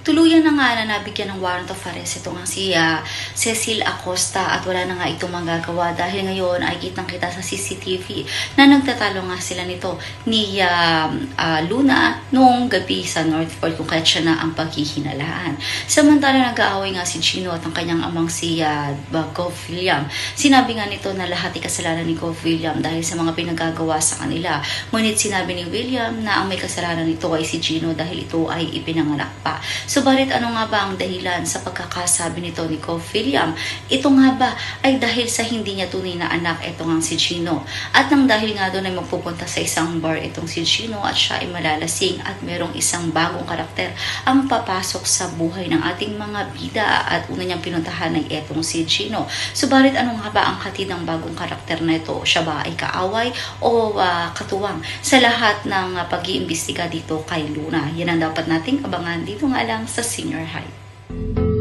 Tuluyan na nga na nabigyan ng warrant of arrest ito nga si ah, Cecil Acosta at wala na nga itong magagawa dahil ngayon ay kitang kita sa CCTV na nagtatalo nga sila nito ni ah, ah, Luna noong gabi sa Northport kung kaya siya na ang paghihinalaan. Samantala nag-aaway nga si Gino at ang kanyang amang si uh, Gov William. Sinabi nga nito na lahat ay kasalanan ni Gov William dahil sa mga pinagagawa sa kanila. Ngunit sinabi ni William na ang may kasalanan nito ay si Gino dahil ito ay ipinanganak pa. Subalit ano nga ba ang dahilan sa pagkakasabi nito ni Gov William? Ito nga ba ay dahil sa hindi niya tunay na anak itong ang si Gino? At nang dahil nga doon ay magpupunta sa isang bar itong si Gino at siya ay malalasing at merong isang bagong karakter ang papasok sa buhay ng ating mga bida at una niyang pinuntahan ay etong si Gino. Subalit ano nga ba ang hatid ng bagong karakter na ito? Siya ba ay kaaway o ah, katuwang sa lahat ng ah, pag-iimbestiga dito kay Luna? Yan ang dapat nating abangan dito nga lang sa Senior High.